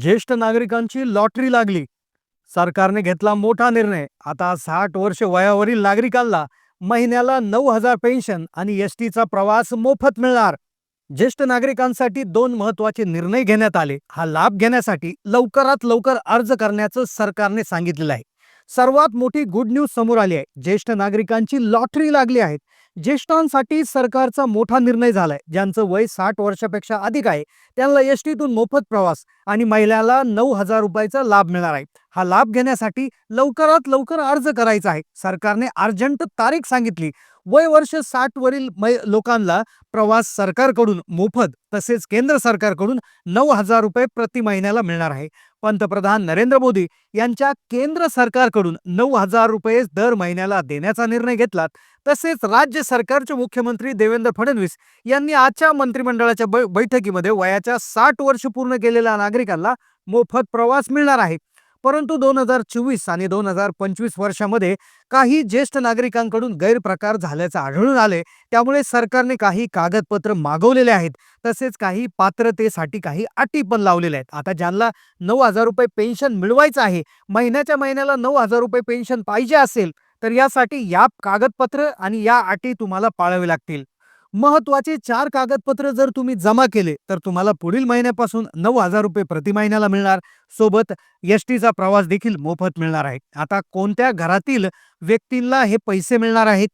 ज्येष्ठ नागरिकांची लॉटरी लागली. सरकारने घेतला मोठा निर्णय. आता साठ वर्ष वयावरील नागरिकांना महिन्याला नऊ हजार पेन्शन आणि एस टीचा प्रवास मोफत मिळणार. ज्येष्ठ नागरिकांसाठी दोन महत्त्वाचे निर्णय घेण्यात आले. हा लाभ घेण्यासाठी लवकरात लवकर अर्ज करण्याचं सरकारने सांगितलेलं आहे. सर्वात मोठी गुड न्यूज समोर आली आहे. ज्येष्ठ नागरिकांची लॉटरी लागली आहे. ज्येष्ठांसाठी सरकारचा मोठा निर्णय झालाय. ज्यांचं वय साठ वर्षापेक्षा अधिक आहे त्यांना एस टीतून मोफत प्रवास आणि महिलाला नऊ हजार रुपयाचा लाभ मिळणार आहे. हा लाभ घेण्यासाठी लवकरात लवकर अर्ज करायचा आहे. सरकारने अर्जंट तारीख सांगितली. वय वर्ष साठ वरील मै लोकांना प्रवास सरकारकडून मोफत तसेच केंद्र सरकारकडून नऊ हजार रुपये प्रति महिन्याला मिळणार आहे. पंतप्रधान नरेंद्र मोदी यांच्या केंद्र सरकारकडून नऊ हजार रुपये दर महिन्याला देण्याचा निर्णय घेतला. तसेच राज्य सरकारचे मुख्यमंत्री देवेंद्र फडणवीस यांनी आजच्या मंत्रिमंडळाच्या बै- बैठकीमध्ये वयाच्या साठ वर्ष पूर्ण केलेल्या नागरिकांना मोफत प्रवास मिळणार आहे. परंतु दोन हजार चोवीस आणि दोन हजार पंचवीस वर्षामध्ये काही ज्येष्ठ नागरिकांकडून गैरप्रकार झाल्याचं आढळून आले त्यामुळे सरकारने काही कागदपत्र मागवलेले आहेत. तसेच काही पात्रतेसाठी काही अटी पण लावलेल्या आहेत. आता ज्यांना नऊ हजार रुपये पेन्शन मिळवायचं आहे महिन्याच्या महिन्याला नऊ हजार रुपये पेन्शन पाहिजे असेल तर यासाठी या कागदपत्र आणि या अटी तुम्हाला पाळावे लागतील. महत्त्वाचे चार कागदपत्र जर तुम्ही जमा केले तर तुम्हाला पुढील महिन्यापासून नऊ हजार रुपये प्रति महिन्याला मिळणार. सोबत एस टीचा प्रवास देखील मोफत मिळणार आहे. आता कोणत्या घरातील व्यक्तींना हे पैसे मिळणार आहेत?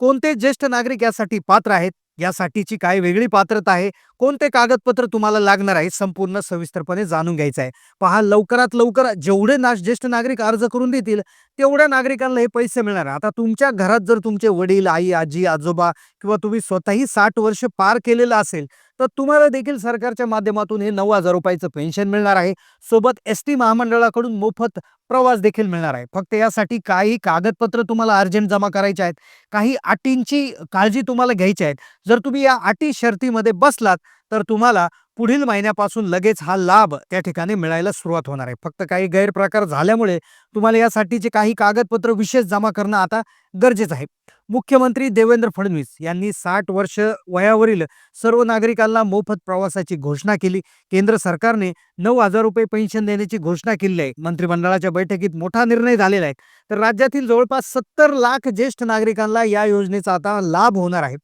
कोणते ज्येष्ठ नागरिक यासाठी पात्र आहेत? यासाठीची काय वेगळी पात्रता आहे? कोणते कागदपत्र तुम्हाला लागणार आहे संपूर्ण सविस्तरपणे जाणून घ्यायचं आहे. पहा लवकरात लवकर जेवढे ना ज्येष्ठ नागरिक अर्ज करून देतील तेवढ्या नागरिकांना हे पैसे मिळणार आता तुमच्या घरात जर तुमचे वडील आई आजी आजोबा किंवा तुम्ही स्वतःही साठ वर्ष पार केलेलं असेल तर तुम्हाला देखील सरकारच्या माध्यमातून हे नऊ हजार रुपयाचं पेन्शन मिळणार आहे. सोबत एस टी महामंडळाकडून मोफत प्रवास देखील मिळणार आहे. फक्त यासाठी काही कागदपत्र तुम्हाला अर्जंट जमा करायचे आहेत. काही अटींची काळजी तुम्हाला घ्यायची आहेत. जर तुम्ही या अटी शर्तीमध्ये बसलात तर तुम्हाला पुढील महिन्यापासून लगेच हा लाभ त्या ठिकाणी मिळायला सुरुवात होणार आहे. फक्त काही गैरप्रकार झाल्यामुळे तुम्हाला यासाठीचे काही कागदपत्र विशेष जमा करणं आता गरजेचं आहे. मुख्यमंत्री देवेंद्र फडणवीस यांनी साठ वर्ष वयावरील सर्व नागरिकांना मोफत प्रवासाची घोषणा केली. केंद्र सरकारने नऊ हजार रुपये पेन्शन देण्याची घोषणा केली आहे. मंत्रिमंडळाच्या बैठकीत मोठा निर्णय झालेला आहे. तर राज्यातील जवळपास सत्तर लाख ज्येष्ठ नागरिकांना या योजनेचा आता लाभ होणार आहे.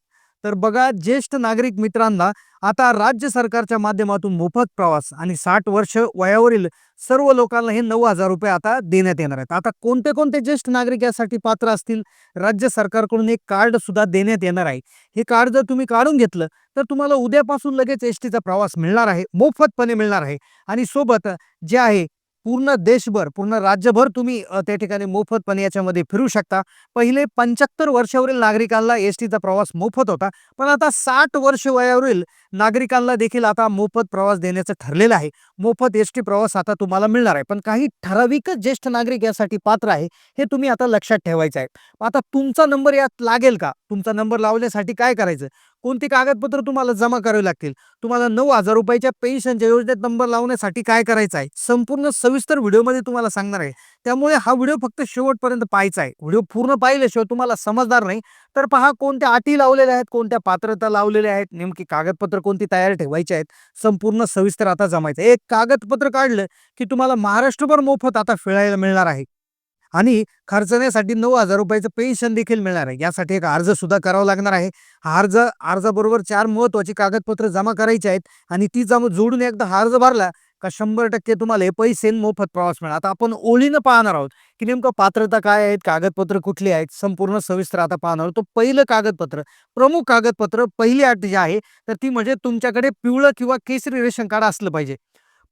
तर बघा ज्येष्ठ नागरिक मित्रांना आता राज्य सरकारच्या माध्यमातून मोफत प्रवास आणि साठ वर्ष वयावरील सर्व लोकांना हे नऊ हजार रुपये आता देण्यात येणार आहेत. आता कोणते कोणते ज्येष्ठ नागरिक यासाठी पात्र असतील? राज्य सरकारकडून एक कार्ड सुद्धा देण्यात येणार आहे. हे कार्ड जर तुम्ही काढून घेतलं तर तुम्हाला उद्यापासून लगेच एस टीचा प्रवास मिळणार आहे मोफतपणे मिळणार आहे. आणि सोबत जे आहे पूर्ण देशभर पूर्ण राज्यभर तुम्ही त्या ठिकाणी मोफतपणे याच्यामध्ये फिरू शकता. पहिले पंच्याहत्तर वर्षावरील नागरिकांना एस टीचा प्रवास मोफत होता. पण आता साठ वर्ष वयावरील नागरिकांना देखील आता मोफत प्रवास देण्याचं ठरलेलं आहे. मोफत एस टी प्रवास आता तुम्हाला मिळणार आहे. पण काही ठराविकच ज्येष्ठ नागरिक यासाठी पात्र आहे हे तुम्ही आता लक्षात ठेवायचं आहे. आता तुमचा नंबर यात लागेल का? तुमचा नंबर लावण्यासाठी काय करायचं? कोणती कागदपत्र तुम्हाला जमा करावी लागतील? तुम्हाला नऊ हजार रुपयाच्या पेन्शनच्या योजनेत नंबर लावण्यासाठी काय करायचं आहे? संपूर्ण सविस्तर व्हिडिओमध्ये तुम्हाला सांगणार आहे. त्यामुळे हा व्हिडिओ फक्त शेवटपर्यंत पाहायचा आहे. व्हिडिओ पूर्ण पाहिल्याशिवाय तुम्हाला समजणार नाही. तर पहा कोणत्या अटी लावलेल्या आहेत कोणत्या पात्रता लावलेल्या आहेत नेमकी कागदपत्र कोणती तयार ठेवायची आहेत संपूर्ण सविस्तर आता जमायचं आहे. एक कागदपत्र काढलं की तुम्हाला महाराष्ट्रभर मोफत आता फिरायला मिळणार आहे. आणि खर्चण्यासाठी नऊ हजार रुपयाचं पेन्शन देखील मिळणार आहे. यासाठी एक अर्ज सुद्धा करावा लागणार आहे. हा अर्ज अर्जाबरोबर चार महत्वाची कागदपत्र जमा करायची आहेत आणि ती जमा जोडून एकदा हा अर्ज भरला का शंभर टक्के तुम्हाला हे पैसे मोफत प्रवास मिळणार. आता आपण ओळीनं पाहणार आहोत की नेमकं पात्रता काय आहेत कागदपत्र कुठली आहेत संपूर्ण सविस्तर आता पाहणार आहोत. तो पहिलं कागदपत्र प्रमुख कागदपत्र पहिली अट जी आहे तर ती म्हणजे तुमच्याकडे पिवळं किंवा केसरी रेशन कार्ड असलं पाहिजे.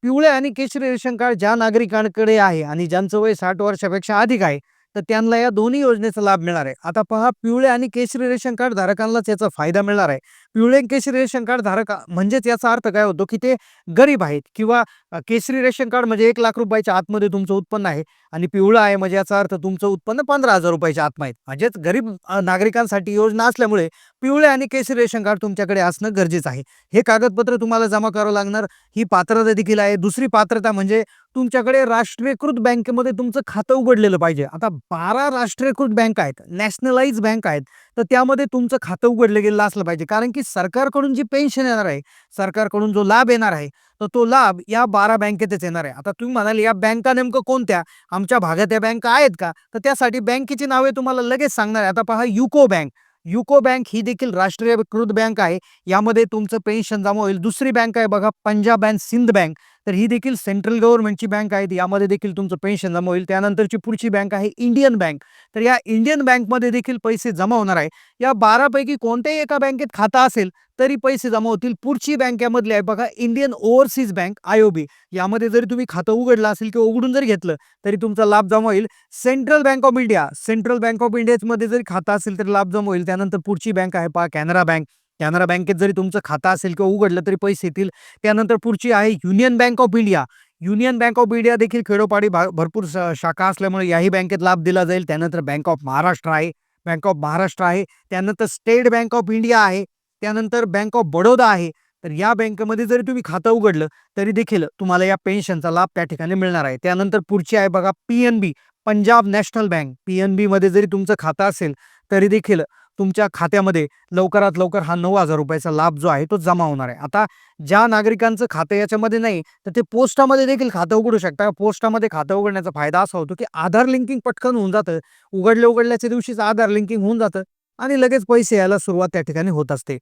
पिवळे आणि केशरी रेशन कार्ड ज्या नागरिकांकडे आहे आणि ज्यांचं वय साठ वर्षापेक्षा अधिक आहे तर त्यांना या दोन्ही योजनेचा लाभ मिळणार आहे. आता पहा पिवळे आणि केशरी रेशन कार्ड धारकांनाच याचा फायदा मिळणार आहे. पिवळे आणि केशरी रेशन कार्ड धारक म्हणजेच याचा अर्थ काय होतो की ते गरीब आहेत किंवा केशरी रेशन कार्ड म्हणजे एक लाख रुपयाच्या आतमध्ये तुमचं उत्पन्न आहे आणि पिवळं आहे म्हणजे याचा अर्थ तुमचं उत्पन्न पंधरा हजार रुपयाच्या आतमध्ये आहे. म्हणजेच गरीब नागरिकांसाठी योजना असल्यामुळे पिवळे आणि केशरी रेशन कार्ड तुमच्याकडे असणं गरजेचं आहे. हे कागदपत्र तुम्हाला जमा करावं लागणार. ही पात्रता देखील आहे. दुसरी पात्रता म्हणजे तुमच्याकडे राष्ट्रीयकृत बँकेमध्ये तुमचं खातं उघडलेलं पाहिजे. आता बारा राष्ट्रीयकृत बँक आहेत नॅशनलाइज बँक आहेत तर त्यामध्ये तुमचं खातं उघडलं गेलेलं असलं पाहिजे. कारण की सरकारकडून जी पेन्शन येणार आहे सरकारकडून जो लाभ येणार आहे तर तो लाभ या बारा बँकेतच येणार आहे. आता तुम्ही म्हणाल या बँका नेमकं कोणत्या? आमच्या भागात या बँका आहेत का? तर त्यासाठी बँकेची नावे तुम्हाला लगेच सांगणार आहे. आता पहा युको बँक. युको बँक ही देखील राष्ट्रीयकृत बँक आहे. यामध्ये तुमचं पेन्शन जमा होईल. दुसरी बँक आहे बघा पंजाब अँड सिंध बँक. तर ही देखील सेंट्रल गव्हर्नमेंटची बँक आहे यामध्ये देखील तुमचं पेन्शन जमा होईल. त्यानंतरची पुढची बँक आहे इंडियन बँक तर या इंडियन बँकमध्ये देखील पैसे जमा होणार आहे. या बारापैकी कोणत्याही एका बँकेत खाता असेल तरी पैसे जमा होतील. पुढची बँकेमधली आहे बघा इंडियन ओव्हरसीज बँक आयओबी यामध्ये जरी तुम्ही खातं उघडलं असेल किंवा उघडून जरी घेतलं तरी तुमचा लाभ जमा होईल. Central Bank of India Central Bank of इंडियामध्ये जरी खातं असेल तरी लाभ जमा होईल. त्यानंतर पुढची बँक आहे पहा कॅनरा बँक कॅनरा बँकेत जरी तुमचं खातं असेल किंवा उघडलं तरी पैसे येतील. त्यानंतर पुढची आहे Union Bank of India. Union Bank of India देखील खेडोपाडी भा- भरपूर शाखा असल्यामुळे याही बँकेत लाभ दिला जाईल. त्यानंतर बँक ऑफ महाराष्ट्र आहे. बँक ऑफ महाराष्ट्र आहे. त्यानंतर स्टेट बँक ऑफ इंडिया आहे. त्यानंतर बँक ऑफ बडोदा आहे. तर या बँकेमध्ये जरी तुम्ही खातं उघडलं तरी देखील तुम्हाला या पेन्शनचा लाभ त्या ठिकाणी मिळणार आहे. त्यानंतर पुढची आहे बघा P N B Punjab National Bank. P N बीमध्ये जरी तुमचं खातं असेल तरी देखील तुमच्या खात्यामध्ये लवकरात लवकर हा नऊ हजार रुपयाचा लाभ जो आहे तो जमा होणार आहे. आता ज्या नागरिकांचं खातं याच्यामध्ये नाही तर ते पोस्टामध्ये देखील खातं उघडू शकता. पोस्टामध्ये खातं उघडण्याचा फायदा असा होतो की आधार लिंकिंग पटकन होऊन जातं. उघडल्या उघडल्याच्या दिवशीच आधार लिंकिंग होऊन जातं आणि लगेच पैसे यायला सुरुवात त्या ठिकाणी होत असते.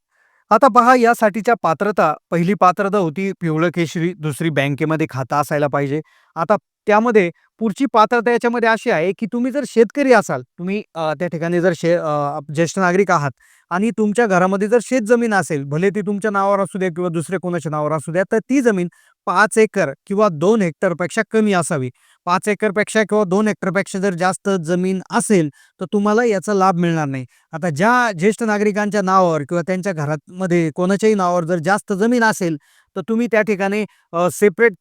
आता पहा यासाठीच्या पात्रता पहिली पात्रता होती पिवळं केशरी दुसरी बँकेमध्ये खातं असायला पाहिजे. आता त्यामध्ये पुढची पात्रता याच्यामध्ये अशी आहे की तुम्ही जर शेतकरी असाल तुम्ही त्या ठिकाणी जर शे ज्येष्ठ नागरिक आहात आणि तुमच्या घरामध्ये जर शेत जमीन असेल भले ती तुमच्या नावावर असू द्या किंवा दुसऱ्या कोणाच्या नावावर असू द्या तर ती जमीन पाच एकर किंवा दोन हेक्टरपेक्षा कमी असावी. पाच एकरपेक्षा किंवा दोन हेक्टरपेक्षा जर जास्त जमीन असेल तर तुम्हाला याचा लाभ मिळणार नाही. आता ज्या ज्येष्ठ नागरिकांच्या नावावर किंवा त्यांच्या घरामध्ये कोणाच्याही नावावर जर जास्त जमीन असेल तर तुम्ही त्या ठिकाणी सेपरेट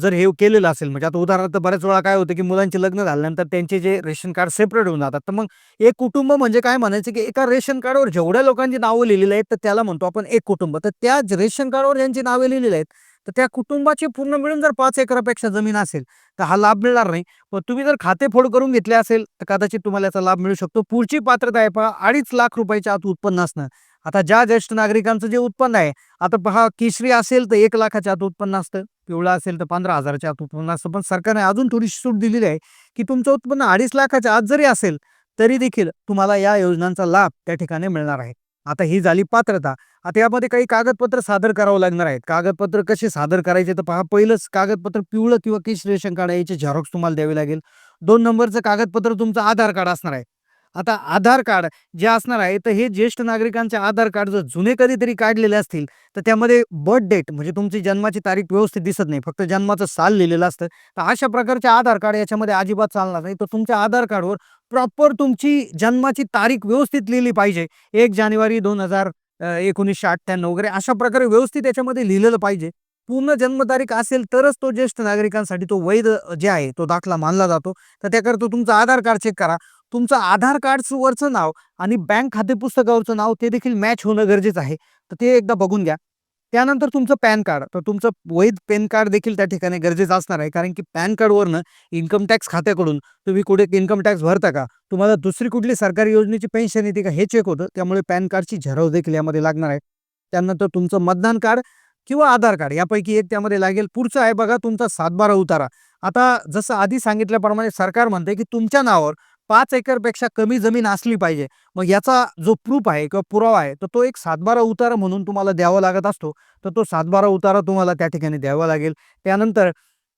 जर हे केलेलं असेल म्हणजे आता उदाहरणार्थ बऱ्याच वेळा काय होतं की मुलांचे लग्न झाल्यानंतर त्यांचे जे रेशन कार्ड सेपरेट होऊन जातात. तर मग एक कुटुंब म्हणजे काय म्हणायचं की एका रेशन कार्डवर जेवढ्या लोकांची नावं लिहिलेली आहेत तर त्याला म्हणतो आपण एक कुटुंब. तर त्या रेशन कार्डवर ज्यांची नावे लिहिलेली आहेत तर त्या कुटुंबाची पूर्ण मिळून जर पाच एकरापेक्षा जमीन असेल तर हा लाभ मिळणार नाही. पण तुम्ही जर खाते फोड करून घेतले असेल तर कदाचित तुम्हाला याचा लाभ मिळू शकतो. पुढची पात्रता आहे पहा अडीच लाख रुपयाच्या आत उत्पन्न असणं आता ज्या ज्येष्ठ नागरिकांचं जे उत्पन्न आहे आता पहा केशरी असेल तर एक लाखाच्या आत उत्पन्न असतं पिवळा असेल तर पंधरा हजाराच्या आत उत्पन्न असतं. पण सरकारने अजून थोडीशी सूट दिलेली आहे की तुमचं उत्पन्न अडीच लाखाच्या आत जरी असेल तरी देखील तुम्हाला या योजनांचा लाभ त्या ठिकाणी मिळणार आहे. आता ही झाली पात्रता. आता यामध्ये काही कागदपत्र सादर करावं लागणार आहेत. कागदपत्र कसे सादर करायचे तर पहा पहिलंच कागदपत्र पिवळं किंवा केश रेशन कार्ड याचे झेरॉक्स तुम्हाला द्यावे लागेल. दोन नंबरचं कागदपत्र तुमचं आधार कार्ड असणार आहे. आता आधार कार्ड जे असणार आहे तर हे ज्येष्ठ नागरिकांचे आधार कार्ड जर जुने कधीतरी काढलेले असतील तर त्यामध्ये बर्थ डेट म्हणजे तुमची जन्माची तारीख व्यवस्थित दिसत नाही फक्त जन्माचं साल लिहिलेलं असतं. तर अशा प्रकारचे आधार कार्ड याच्यामध्ये अजिबात चालणार नाही. तर तुमच्या आधार कार्डवर प्रॉपर तुमची जन्माची तारीख व्यवस्थित लिहिली पाहिजे. एक जानेवारी दोन हजार एकोणीसशे अठ्ठ्याण्णव वगैरे अशा प्रकारे व्यवस्थित याच्यामध्ये लिहिलेलं पाहिजे. पूर्ण जन्मतारीख असेल तरच तो ज्येष्ठ नागरिकांसाठी तो वैध जे आहे तो दाखला मानला जातो. तर त्याकरता तुमचं आधार कार्ड चेक करा. तुमचं आधार कार्डवरचं वरचं नाव आणि बँक खाते पुस्तकावरचं नाव ते देखील मॅच होणं गरजेचं आहे. तर ते एकदा बघून घ्या. त्यानंतर तुमचं पॅन कार्ड. तर तुमचं वैध पॅन कार्ड देखील त्या ठिकाणी गरजेचं असणार आहे. कारण की पॅन कार्डवरनं इन्कम टॅक्स खात्याकडून तुम्ही कुठे इन्कम टॅक्स भरता का? तुम्हाला दुसरी कुठली सरकारी योजनेची पेन्शन येते का? हे चेक होतं. त्यामुळे पॅन कार्डची झेरव देखील यामध्ये लागणार आहे. त्यानंतर तुमचं मतदान कार्ड किंवा आधार कार्ड यापैकी एक त्यामध्ये लागेल. पुढचं आहे बघा तुमचा सातबारा उतारा. आता जसं आधी सांगितल्याप्रमाणे सरकार म्हणते की तुमच्या नावावर पाच एकरपेक्षा कमी जमीन असली पाहिजे. मग याचा जो प्रूफ आहे किंवा पुरावा आहे तर तो एक सातबारा उतारा म्हणून तुम्हाला द्यावा लागत असतो. तर तो सातबारा उतारा तुम्हाला त्या ठिकाणी द्यावा लागेल. त्यानंतर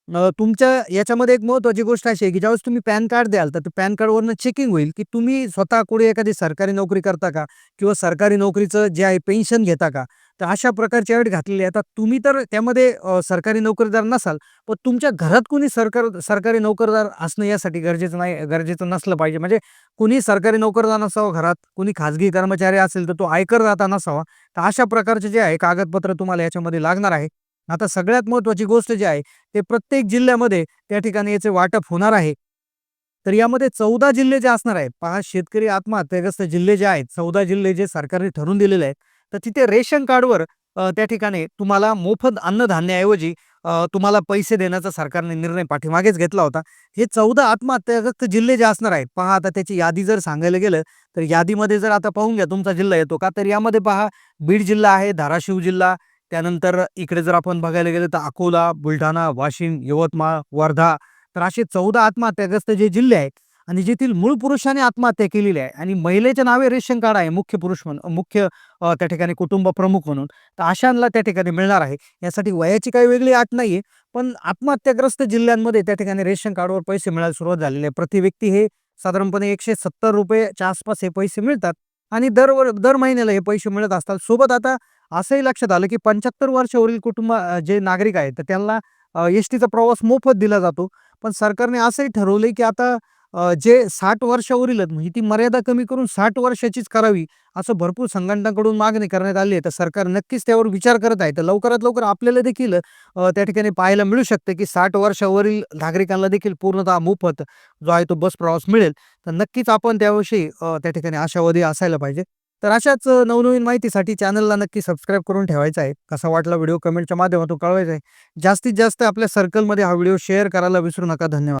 तुमच्या याच्यामध्ये एक महत्त्वाची गोष्ट अशी आहे की ज्यावेळेस तुम्ही पॅन कार्ड द्याल तर पॅन कार्डवरनं चेकिंग होईल की तुम्ही स्वतः कुठे एखादी सरकारी नोकरी करता का किंवा सरकारी नोकरीचं जे आहे पेन्शन घेता का? तर अशा प्रकारची अट घातलेली आहे आता तुम्ही तर त्यामध्ये सरकारी नोकरीदार नसाल पण तुमच्या घरात कुणी सरकार सरकारी नोकरदार असणं यासाठी गरजेचं नाही गरजेचं नसलं पाहिजे. म्हणजे कुणी सरकारी नोकरदार नसावं घरात कुणी खाजगी कर्मचारी असेल तर तो आयकरदाता नसावा. तर अशा प्रकारचे जे आहे कागदपत्र तुम्हाला याच्यामध्ये लागणार आहे. आता सगळ्यात महत्त्वाची गोष्ट जी आहे ते प्रत्येक जिल्ह्यामध्ये त्या ठिकाणी याचे वाटप होणार आहे तर यामध्ये चौदा जिल्हे जे असणार आहेत पहा शेतकरी आत्महत्याग्रस्त जिल्हे जे आहेत चौदा जिल्हे जे सरकारने ठरवून दिलेले आहेत तर तिथे रेशन कार्डवर त्या ठिकाणी तुम्हाला मोफत अन्नधान्याऐवजी तुम्हाला पैसे देण्याचा सरकारने निर्णय पाठीमागेच घेतला होता. हे 14 आत्महत्याग्रस्त जिल्हे जे असणार आहेत, पहा आता त्याची यादी जर सांगायला गेलं, तर यादीमध्ये जर आता पाहून घ्या तुमचा जिल्हा येतो का? तर यामध्ये पहा बीड जिल्हा आहे, धाराशिव जिल्हा, त्यानंतर इकडे जर आपण बघायला गेलं तर अकोला, बुलढाणा, वाशिम, यवतमाळ, वर्धा. तर असे 14 आत्महत्याग्रस्त जे जिल्हे आहेत आणि जेथील मूळ पुरुषाने आत्महत्या केलेली आहे आणि महिलेच्या नावे रेशन कार्ड आहे मुख्य पुरुष म्हणून मुख्य त्या ठिकाणी कुटुंब प्रमुख म्हणून. तर अशांना त्या ठिकाणी मिळणार आहे. यासाठी वयाची काही वेगळी आट नाही पण आत्महत्याग्रस्त जिल्ह्यांमध्ये त्या ठिकाणी रेशन कार्डवर पैसे मिळायला सुरुवात झालेली आहे. प्रति व्यक्ती हे साधारणपणे एकशे सत्तर रुपयेच्या आसपास हे पैसे मिळतात आणि दरवर दर महिन्याला हे पैसे मिळत असतात. सोबत आता असंही लक्षात आलं, की 75 वर्षावरील कुटुंब जे नागरिक आहेत, तर त्यांना एस टीचा प्रवास मोफत दिला जातो. पण सरकारने असंही ठरवलंय, की आता जे साठ वर्षावरील आहेत, म्हणजे ती मर्यादा कमी करून साठ वर्षाचीच करावी, असं भरपूर संघटनांकडून मागणी करण्यात आली आहे. तर सरकार नक्कीच त्यावर विचार करत आहे. तर लवकरात लवकर आपल्याला देखील त्या ठिकाणी पाहायला मिळू शकते, की साठ वर्षावरील नागरिकांना देखील पूर्णतः मोफत जो आहे तो बस प्रवास मिळेल. तर नक्कीच आपण त्याविषयी त्या ठिकाणी आशावादी असायला पाहिजे. तर अशाच नवनवीन माहितीसाठी चॅनलला नक्की सबस्क्राईब करून ठेवायचं आहे. कसा वाटला व्हिडिओ कमेंटच्या माध्यमातून कळवायचा आहे. जास्तीत जास्त आपल्या सर्कलमध्ये हा व्हिडिओ शेअर करायला विसरू नका. धन्यवाद.